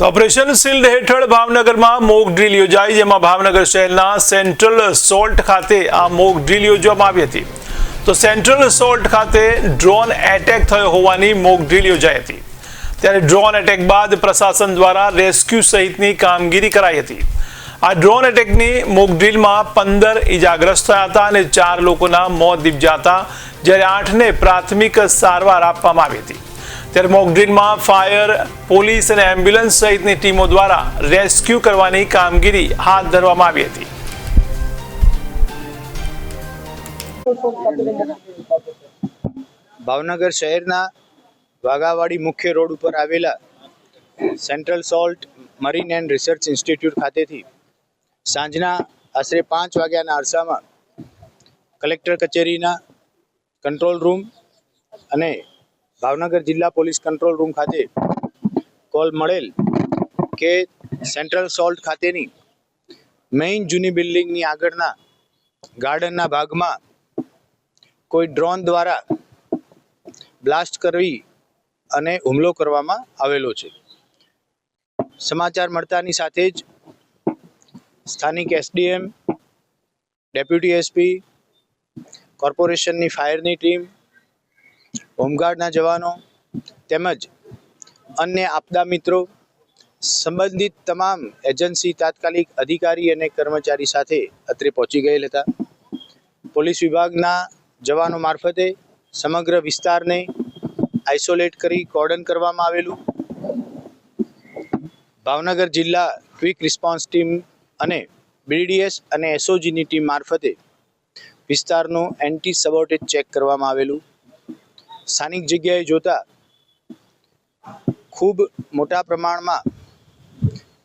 તો operation shield હેઠળ ભાવનગરમાં મોક ડ્રીલ યોજાઈ, જેમાં ભાવનગર શહેરના સેન્ટ્રલ સોલ્ટ ખાતે આ મોક ડ્રીલ યોજવામાં આવી હતી. તો સેન્ટ્રલ સોલ્ટ ખાતે ડ્રોન એટેક થયો હોવાની મોક ડ્રીલ યોજાઈ હતી. ત્યારે ડ્રોન એટેક બાદ પ્રશાસન દ્વારા રેસ્ક્યુ સહિતની કામગીરી કરાઈ હતી. આ ડ્રોન એટેકની મોક ડ્રીલમાં પંદર ઇજાગ્રસ્ત થયા હતા અને ચાર લોકોના મોત હતા જ્યારે આઠને પ્રાથમિક સારવાર આપવામાં આવી હતી. ત્યારે મોકડ્રીલમાં ફાયર પોલીસ અને એમ્બ્યુલન્સ સહિતની ટીમો દ્વારા રેસ્ક્યુ કરવાની કામગીરી હાથ ધરવામાં આવી હતી. ભાવનગર શહેરના વાઘાવાડી મુખ્ય રોડ ઉપર આવેલા central salt marine and research institute ખાતેથી સાંજના આશરે પાંચ વાગ્યાના અરસામાં કલેક્ટર કચેરીના કંટ્રોલ રૂમ અને ભાવનગર જિલ્લા પોલીસ કંટ્રોલ રૂમ ખાતે કોલ મળેલ કે સેન્ટ્રલ સોલ્ટ ખાતેની મેઇન જૂની બિલ્ડિંગની આગળના ગાર્ડનના ભાગમાં કોઈ ડ્રોન દ્વારા બ્લાસ્ટ કરવી અને હુમલો કરવામાં આવેલો છે. સમાચાર મળતાની સાથે જ સ્થાનિક એસડીએમ, ડેપ્યુટી એસપી, કોર્પોરેશનની ફાયરની ટીમ હોમગાર્ડના જવાનો તેમજ અન્ય આપદા મિત્રો, સંબંધિત તમામ એજન્સી તાત્કાલિક અધિકારી અને કર્મચારી સાથે અત્રે પહોંચી ગયેલ હતા. પોલીસ વિભાગના જવાનો મારફતે સમગ્ર વિસ્તારને આઇસોલેટ કરી કોર્ડન કરવામાં આવેલું. ભાવનગર જિલ્લા ક્વિક રિસ્પોન્સ ટીમ અને બીડીએસ અને એસઓજીની ટીમ મારફતે વિસ્તારનું એન્ટી સબોર્ટેજ ચેક કરવામાં આવેલું. સ્થાનિક જગ્યાએ જોતા ખૂબ મોટા પ્રમાણમાં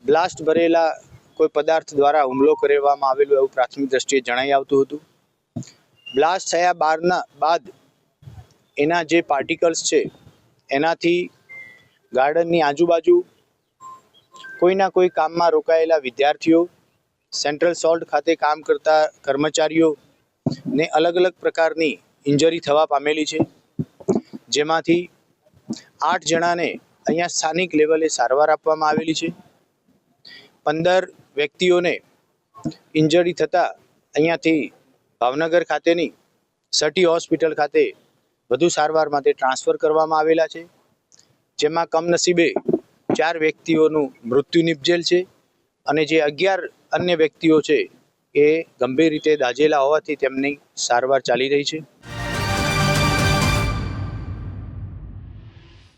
બ્લાસ્ટ ભરેલા કોઈ પદાર્થ દ્વારા હુમલો કરવામાં આવેલો એવું પ્રાથમિક દ્રષ્ટિએ જણાઈ આવતું હતું. બ્લાસ્ટ થયા બારના બાદ એના જે પાર્ટિકલ્સ છે, એનાથી ગાર્ડનની આજુબાજુ કોઈના કોઈ કામમાં રોકાયેલા વિદ્યાર્થીઓ, સેન્ટ્રલ સોલ્ટ ખાતે કામ કરતા કર્મચારીઓ ને અલગ અલગ પ્રકારની ઇન્જરી થવા પામેલી છે. જેમાંથી આઠ જણાને અહીંયા સ્થાનિક લેવલે સારવાર આપવામાં આવેલી છે. પંદર વ્યક્તિઓને ઇન્જરી થતાં અહીંયાથી ભાવનગર ખાતેની સટી હોસ્પિટલ ખાતે વધુ સારવાર માટે ટ્રાન્સફર કરવામાં આવેલા છે. જેમાં કમનસીબે ચાર વ્યક્તિઓનું મૃત્યુ નિપજેલ છે અને જે અગિયાર અન્ય વ્યક્તિઓ છે એ ગંભીર રીતે દાઝેલા હોવાથી તેમની સારવાર ચાલી રહી છે.